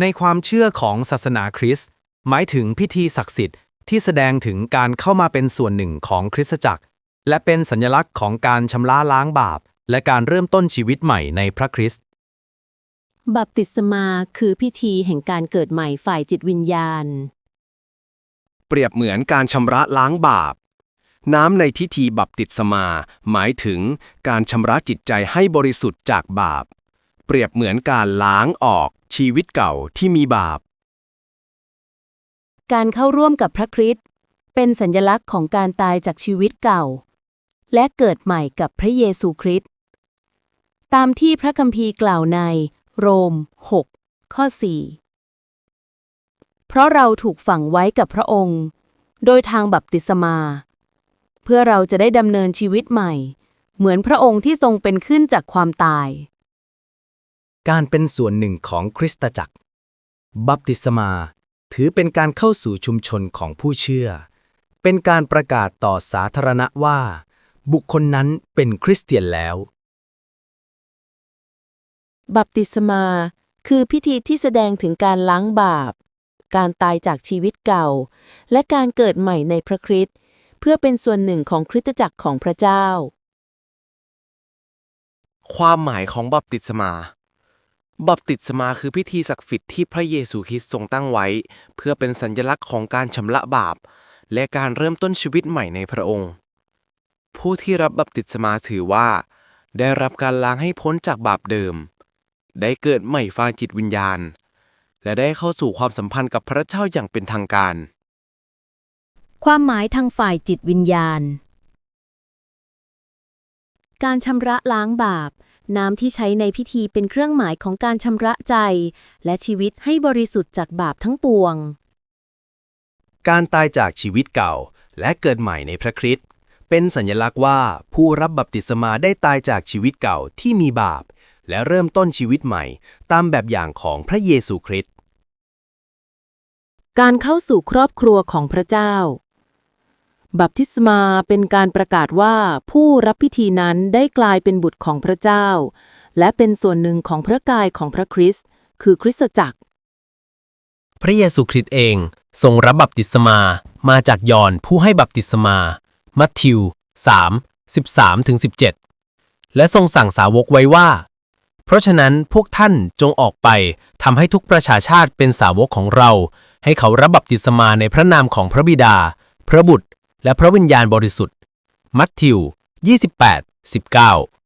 ในความเชื่อของศาสนาคริสต์หมายถึงพิธีศักดิ์สิทธิ์ที่แสดงถึงการเข้ามาเป็นส่วนหนึ่งของคริสตจักร และเป็นสัญลักษณ์ของการชำระล้างบาป และการเริ่มต้นชีวิตใหม่ในพระคริสต์บัพติศมาคือพิธีแห่งการเกิดใหม่ฝ่ายจิตวิญญาณ เปรียบเหมือนการชำระล้างบาป น้ำในทิธีบัพติศมา หมายถึงการชำระจิตใจให้บริสุทธิ์จากบาป เปรียบเหมือนการล้างออกชีวิตเก่าที่มีบาป การเข้าร่วมกับพระคริสต์เป็นสัญลักษณ์ของการตายจากชีวิตเก่า และเกิดใหม่กับพระเยซูคริสต์ตามที่พระคัมภีร์กล่าวในโรม 6 ข้อ 4 เพราะเราถูกฝังไว้กับพระองค์ โดยทางบัพติศมา เพื่อเราจะได้ดำเนินชีวิตใหม่ เหมือนพระองค์ที่ทรงเป็นขึ้นจากความตาย การเป็นส่วนหนึ่งของคริสตจักร บัพติศมา ถือเป็นการเข้าสู่ชุมชนของผู้เชื่อ เป็นการประกาศต่อสาธารณะว่า บุคคลนั้นเป็นคริสเตียนแล้ว บัพติศมา คือพิธีที่แสดงถึงการล้างบาป การตายจากชีวิตเก่า และการเกิดใหม่ในพระคริสต์เพื่อเป็นส่วนหนึ่งของคริสตจักรของพระเจ้า ความหมายของบัพติศมา บัพติศมาคือพิธีศักดิ์สิทธิ์ที่พระเยซูคริสต์ทรงตั้งไว้ เพื่อเป็นสัญลักษณ์ของการชำระบาป และการเริ่มต้นชีวิตใหม่ในพระองค์ ผู้ที่รับบัพติศมาถือว่า ได้รับการล้างให้พ้นจากบาปเดิม ได้เกิดใหม่ฝ่ายจิตวิญญาณ และได้เข้าสู่ความสัมพันธ์กับพระเจ้าอย่างเป็นทางการ ความหมายทางฝ่ายจิตวิญญาณ การชำระล้างบาป น้ำที่ใช้ในพิธีเป็นเครื่องหมายของการชำระใจ และชีวิตให้บริสุทธิ์จากบาปทั้งปวง การตายจากชีวิตเก่าและเกิดใหม่ในพระคริสต์เป็นสัญลักษณ์ว่าผู้รับบัพติศมาได้ตายจากชีวิตเก่าที่มีบาป และเริ่มต้นชีวิตใหม่ ตามแบบอย่างของพระเยซูคริสต์การเข้าสู่ครอบครัวของพระเจ้า บัพติศมาเป็นการประกาศว่าผู้รับพิธีนั้นได้กลายเป็นบุตรของพระเจ้า และเป็นส่วนหนึ่งของพระกายของพระคริสต์คือคริสตจักร พระเยซูคริสต์เองทรงรับบัพติศมามาจากยอห์นผู้ให้บัพติศมา มัทธิว 3 13ถึง17 และทรงสั่งสาวกไว้ว่า เพราะฉะนั้นพวกท่านจงออกไปทำให้ทุกประชาชาติเป็นสาวกของเรา ให้เขารับบัพติศมาในพระนามของพระบิดา พระบุตร และพระวิญญาณบริสุทธิ์ มัทธิว 28 19